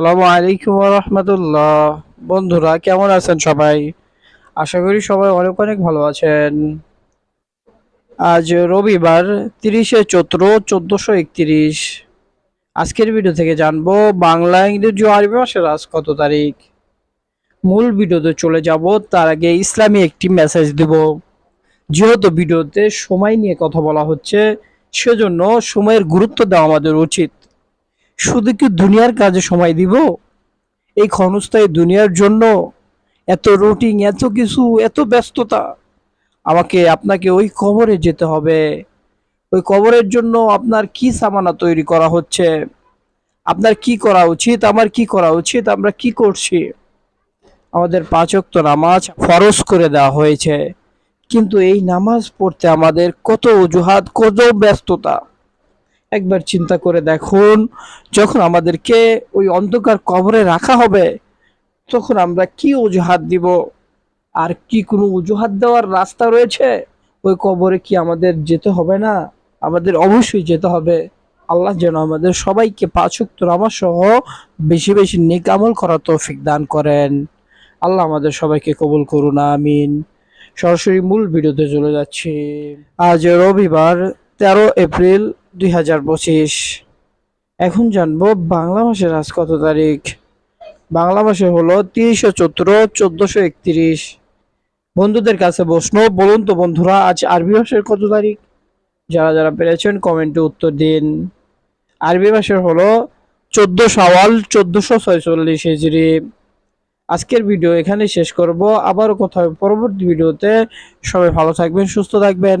আসসালামু আলাইকুম রহমতুল্লাহ। বন্ধুরা, কেমন আছেন সবাই? আশা করি সবাই অনেক অনেক ভালো আছেন। আজ রবিবার তিরিশে চৈত্র চোদ্দশো একত্রিশ। আজকের ভিডিও থেকে জানব বাংলা ইংরেজি আরবি মাসের আজ কত তারিখ। মূল ভিডিওতে চলে যাব, তার আগে ইসলামী একটি মেসেজ দেব। যেহেতু ভিডিওতে সময় নিয়ে কথা বলা হচ্ছে, সেজন্য সময়ের গুরুত্ব দেওয়া আমাদের উচিত। শুধু কি দুনিয়ার কাজে সময় দিব? এই ক্ষণস্থায়ী দুনিয়ার জন্য এত রুটিন এত কিছু, এত ব্যস্ততা, আমাকে, আপনাকে ওই কবরে যেতে হবে। ওই কবরের জন্য আপনার কি সামানা তৈরি করা হচ্ছে? আপনার কি করা উচিত? আমার কি করা উচিত? আমরা কি করছি? আমাদের পাঁচ ওয়াক্ত নামাজ ফরজ করে দেওয়া হয়েছে। কিন্তু এই নামাজ পড়তে আমাদের কত অজুহাত, কত ব্যস্ততা। একবার চিন্তা করে দেখুন, যখন আমাদেরকে ওই অন্ধকার কবরে রাখা হবে, তখন আমরা কি অজুহাত দিব? আর কি কোনো অজুহাত দেওয়ার রাস্তা রয়েছে? ওই কবরে কি আমাদের যেতে হবে না? আমাদের অবশ্যই যেতে হবে। আল্লাহ যেন আমাদের সবাইকে পাঁচক্ত নামাজ সহ বেশি বেশি নেক আমল করার তৌফিক দান করেন। আল্লাহ আমাদের সবাইকে কবুল করুন, আমিন। সরাসরি মূল ভিডিওতে চলে যাচ্ছি। আজ রবিবার, তেরো এপ্রিল দুই হাজার পঁচিশ। এখন জানব বাংলা মাসের আজ কত তারিখ? বাংলা মাসে হলো তিরিশে চৈত্র চোদ্দশো একত্রিশ। বন্ধুদের কাছে প্রশ্ন, বলুন তো বন্ধুরা, আজ আরবি মাসের কত তারিখ? যারা যারা পেরেছেন, কমেন্টে উত্তর দিন। আরবি মাসের হলো চোদ্দ সওয়াল চোদ্দশো ছয়চল্লিশ হিজড়ি। আজকের ভিডিও এখানে শেষ করব। আবারও কথা হবে পরবর্তী ভিডিওতে। সবাই ভালো থাকবেন, সুস্থ থাকবেন।